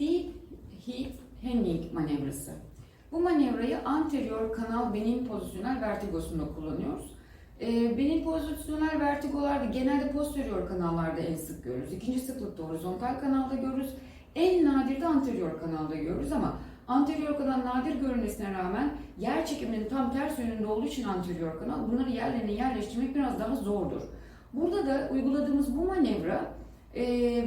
Deep Heat Hanging manevrası. Bu manevrayı anterior kanal benin pozisyonel vertigosunda kullanıyoruz. Ee, benin pozisyonel vertigolarda genelde posterior kanallarda en sık görürüz. İkinci sıklıkta horizontal kanalda görürüz. En nadir de anterior kanalda görürüz ama anterior kanal nadir görünmesine rağmen yer çekiminin tam ters yönünde olduğu için anterior kanal bunları yerlerine yerleştirmek biraz daha zordur. Burada da uyguladığımız bu manevra e,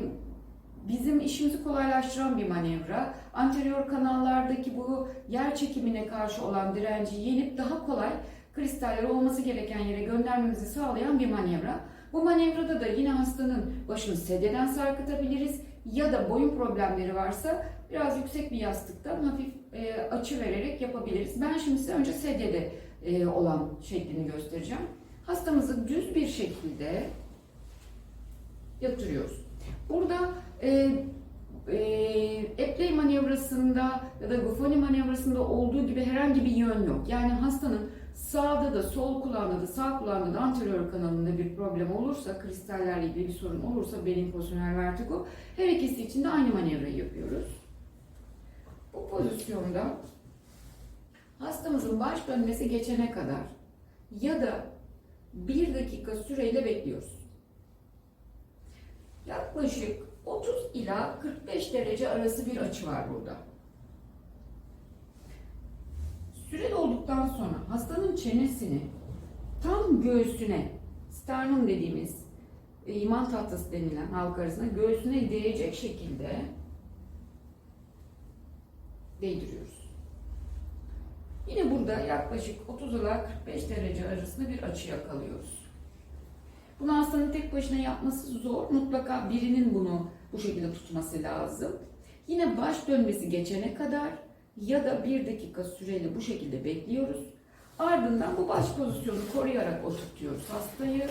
bizim işimizi kolaylaştıran bir manevra. Anterior kanallardaki bu yer çekimine karşı olan direnci yenip daha kolay kristalleri olması gereken yere göndermemizi sağlayan bir manevra. Bu manevrada da yine hastanın başını sedyeden sarkıtabiliriz ya da boyun problemleri varsa biraz yüksek bir yastıktan hafif e, açı vererek yapabiliriz. Ben şimdi size önce sedyede e, olan şeklini göstereceğim. Hastamızı düz bir şekilde yatırıyoruz. Burada e, e, Epley manevrasında ya da Buffoni manevrasında olduğu gibi herhangi bir yön yok. Yani hastanın sağda da sol kulağında da sağ kulağında da anterior kanalında bir problem olursa, kristallerle ilgili bir sorun olursa benim pozisyonel vertigo her ikisi için de aynı manevrayı yapıyoruz. Bu pozisyonda hastamızın baş dönmesi geçene kadar ya da bir dakika süreyle bekliyoruz. Yaklaşık 30 ila 45 derece arası bir açı var burada. Süre dolduktan sonra hastanın çenesini tam göğsüne, sternum dediğimiz e, iman tahtası denilen halk arasında göğsüne değecek şekilde değdiriyoruz. Yine burada yaklaşık 30 ila 45 derece arasında bir açı yakalıyoruz. Bunu hastanın tek başına yapması zor. Mutlaka birinin bunu bu şekilde tutması lazım. Yine baş dönmesi geçene kadar ya da bir dakika süreyle bu şekilde bekliyoruz. Ardından bu baş pozisyonu koruyarak oturtuyoruz hastayı.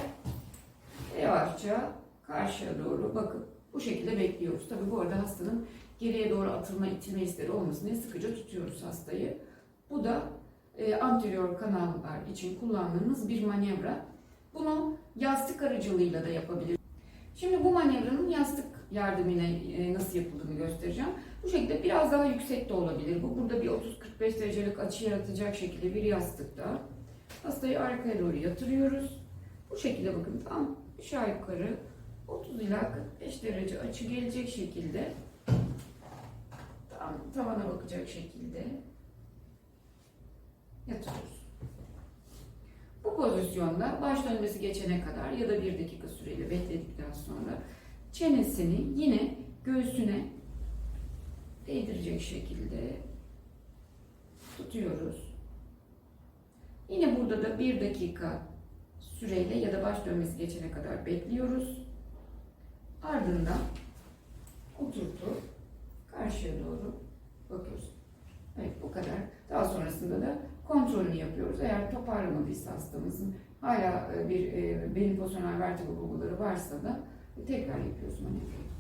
Yavaşça karşıya doğru bakıp bu şekilde bekliyoruz. Tabi bu arada hastanın geriye doğru atılma itilme isteği olmasın diye sıkıca tutuyoruz hastayı. Bu da e, anterior kanallar için kullandığımız bir manevra. Bunu yastık aracılığıyla da yapabiliriz. Şimdi bu manevranın yastık yardımıyla e, nasıl yapıldığını göstereceğim. Bu şekilde biraz daha yüksek de olabilir. Bu burada bir 30-45 derecelik açı yaratacak şekilde bir yastıkta. Hastayı arkaya doğru yatırıyoruz. Bu şekilde bakın tam aşağı yukarı 30 ila 45 derece açı gelecek şekilde tam tavana bakacak şekilde yatırıyoruz. Pozisyonda baş dönmesi geçene kadar ya da bir dakika süreyle bekledikten sonra çenesini yine göğsüne değdirecek şekilde tutuyoruz. Yine burada da bir dakika süreyle ya da baş dönmesi geçene kadar bekliyoruz. Ardından oturtup karşıya doğru bakıyoruz. Evet bu kadar. Daha sonrasında da kontrolünü yapıyoruz. Eğer toparlamadıysa hastamızın hala bir beyin pozisyonel vertigo bulguları varsa da tekrar yapıyoruz manevrayı.